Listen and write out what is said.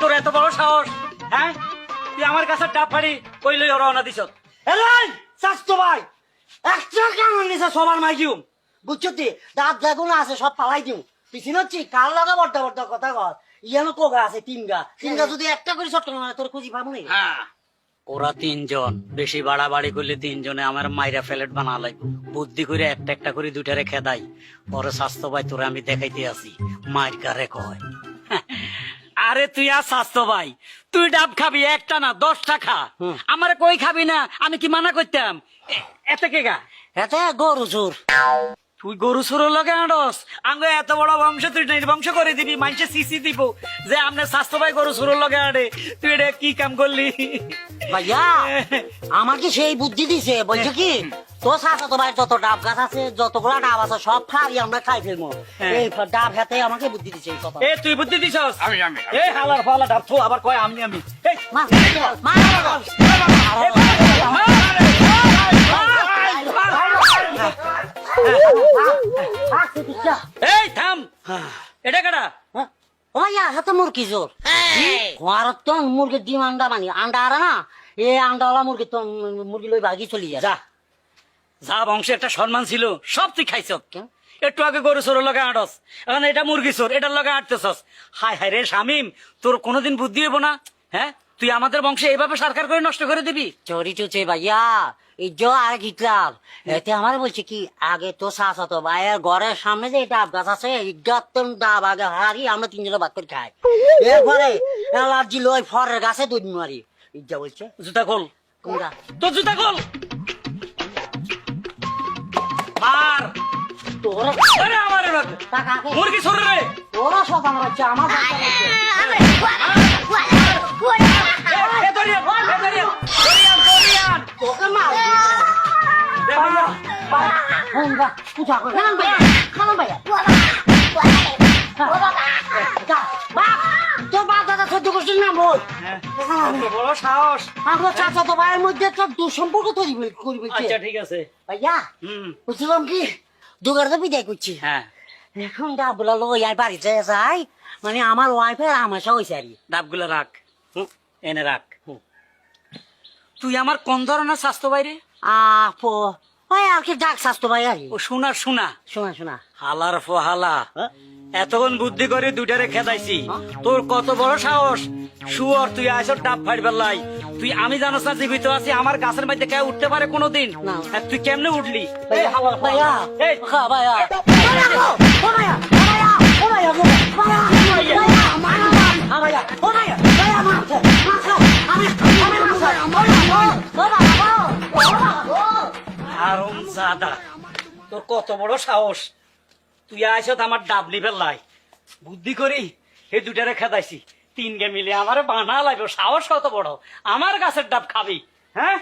তোর এত বড় সাহস হ্যাঁ। তুই আমার কাছে ডাব ফাড়ি কই লই রওনা দিছ ভাই একটা কেমন নিছে সবার মাইকিউম বুঝছ তুই দাঁত যেগুলো আছে সব পালাই দিও পিছিয়ে হচ্ছি কার লাগা বড্ডা বড্ডা কথা কর ইয়ানো কোগা আছে তিন গা যদি একটা করে শর্ট তোর খুঁজি পাবো নি ওরা তিনজন। বেশি বাড়াবাড়ি করলে তিনজনে আমার মাইরা ফেলেট বানা লাই বুদ্ধি করে একটা একটা করে দুইটারে খেদাই পরে স্বাস্থ্য ভাই তোরা আমি দেখাইতে আসি। মায়ের কারে কয়। আরে তুই আর স্বাস্থ্য ভাই তুই ডাব খাবি একটা না দশটা খা। আমার কই খাবি না? আমি কি মানা করতাম এতে কে গা? এতে গরু চোর। তুই গরু সুরো লগে আনস। আঙ্গ এত বড় বংশ তুই বংশ করে দিবি মানুষে সিসি দিব। যে আমনে স্বাস্থ্য ভাই গরু সুরো লগে আনে তুই এটা কি কাম করলি? ভাইয়া আমাকে সেই বুদ্ধি দিছে বলছে কি? তোর সাথে তো ভাই যত ডাব গাছ আছে যতগুলা ডাব আছে সব ফাড়ি আমরা খাই ফেলব। হ্যাঁ। এই ডাব হাতে আমাকে বুদ্ধি দিছে এই কথা। এ তুই বুদ্ধি দিছস? আমি আমি এ হালার ফালা ডাব থু আবার কয় আমি আমি। এই মা মা এই থাম। এটা কাটা ও ভাইয়া হাতে মুরগি জোর। ঘরত তো মুরগির ডিম আন্ডা মানি আন্ডা আরে না এই আন্ডাওয়ালা মুরগি তো মুরগি লই ভাগি চলি যা। যা বংশে একটা সম্মান ছিল সব তুই খাইছ। একটু আগে গরু চোর লগে আটস এখন এটা মুরগি চোর এটার লগে আটতেছস। হাই হাই রে শামিম তোর কোনোদিন বুদ্ধি হইব না? হ্যাঁ? তুই আমাদের বংশে এইভাবে সরকার করে নষ্ট করে দিবি? চোরি চুচে ভাইয়া এই জো আর গিটলাম এতে আমার বলছে কি আগে তো শাস হতো ভাইয়ের ঘরের সামনে যে ডাব গাছ আছে ইজ্ঞাতন ডাব আগে হারি আমরা তিনজনে ভাগ করে খাই। এরপরে অ্যালার্জি লই ফরের গাছে দুধ মারি। ইজ্জা বলছে? জুতা খোল। কোনটা তোর জুতা খোল। মার। তোরা আরে আমার এবার। মুরগি চোর রে? তোরা সব আমার দরিয়ান। তোকে মার দে ভাইয়া করে খালাম ভাইয়া সহ্য করছিস না বল। হ্যাঁ, বড় সাহস। আমরা চাচা তো ভাইয়ের মধ্যে একটা দুঃসম্পর্ক তৈরি করে- আচ্ছা ঠিক আছে। ভাইয়া বুঝলাম কি দুগার তো বিদায় করছি। হ্যাঁ। এখন ডাবগুলা লো ইয়ার বাড়িতে যাই মানে আমার ওয়াইফের আমাশা হয়েছে আর। ডাবগুলো রাখ। এনে রাখ। তুই আমার কোন ধরনের স্বাস্থ্য বাইরে আহ ওই আর কি ডাক স্বাস্থ্য ভাই আর ও শোনা শোনা শোনা শোনা হালার ফহালা হ্যাঁ? এতক্ষণ বুদ্ধি করে দুইটারে খেদাইছি তোর কত বড় সাহস শুয়ার তুই আইস ডাব ফাইবার লাই তুই আমি জানোস না জীবিত আছি আমার গাছের মধ্যে কেউ উঠতে পারে কোনোদিন তুই কেমনে উঠলি হ্যাঁ, ভাইয়া জাদা তোর কত বড় সাহস। তুই আইস আমার ডাব লিভেল লাই। বুদ্ধি করি, এই দুটারে খেদাইছি। তিন গে মিলে আমার বানা লাগবে সাহস কত বড়। আমার গাছের ডাব খাবি হ্যাঁ?